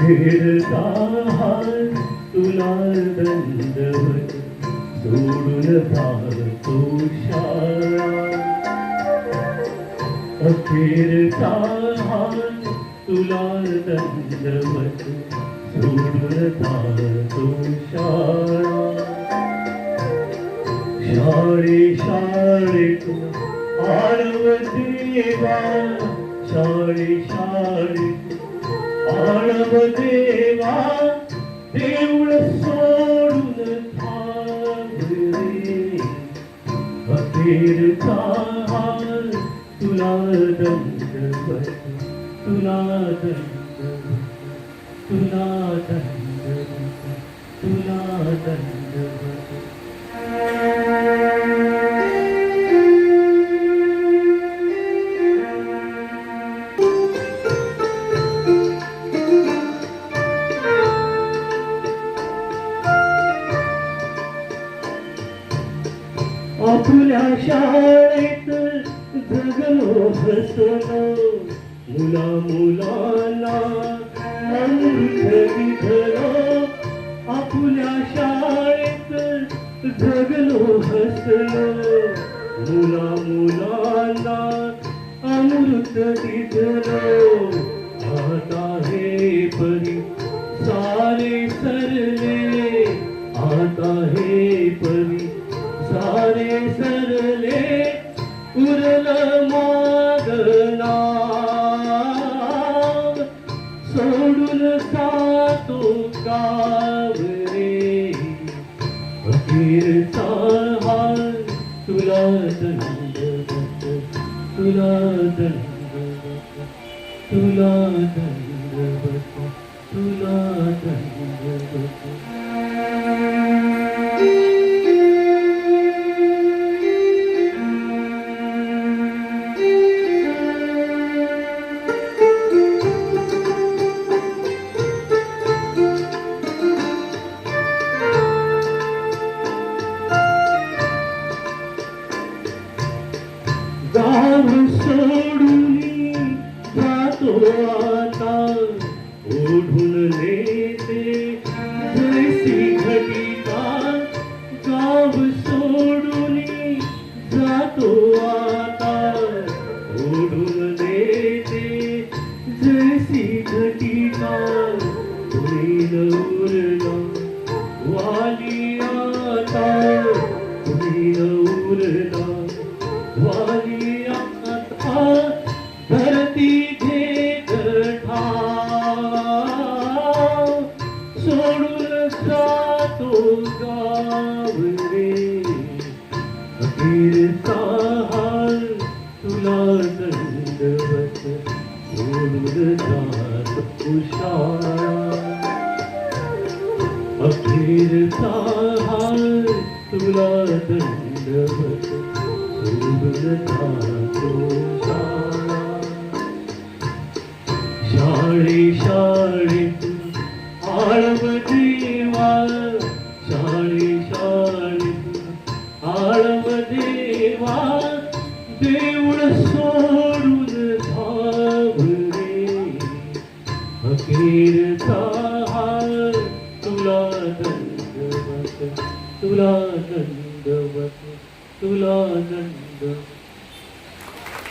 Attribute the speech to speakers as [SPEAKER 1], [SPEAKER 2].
[SPEAKER 1] फिरता हात तुला दंडवत सोडून जातो शाळा फिरता हात तुला दंडवत सोडून जातो शाळा शाळे शाळेतून आळव देवा शाळे शाळेतून आळव देवा देऊळ सोडून थांबरे अखेरचा हाल तुला दंडवत तुला दंडवत आपल्या शाळेत जगलो हसलो मुला मुलाला अमृत विधलो आपल्या शाळेत जगलो हसलो मुला मुलाला अमृत दिधलो. आता हे परी उरल मागना। सोडून जातो कावरे। अखेरचा हाल तुला दंडवत तुला दंडवत तुला दंडवत तुला आता ओढून नेते जैसी घटिका गाव सोडून जातो आता. ओढून नेते जैसी घटिका वाली आता. तुम्ही उरला वाली हाल तुला दंडवत सोडून जातो शाळा अखेरचा हाल तुला दंडवत सोडून जातो शाळा शाळे शाळेतून आळव जीवा शाळे अखेरचा हाल? तुला दंडवत तुला दंडवत तुला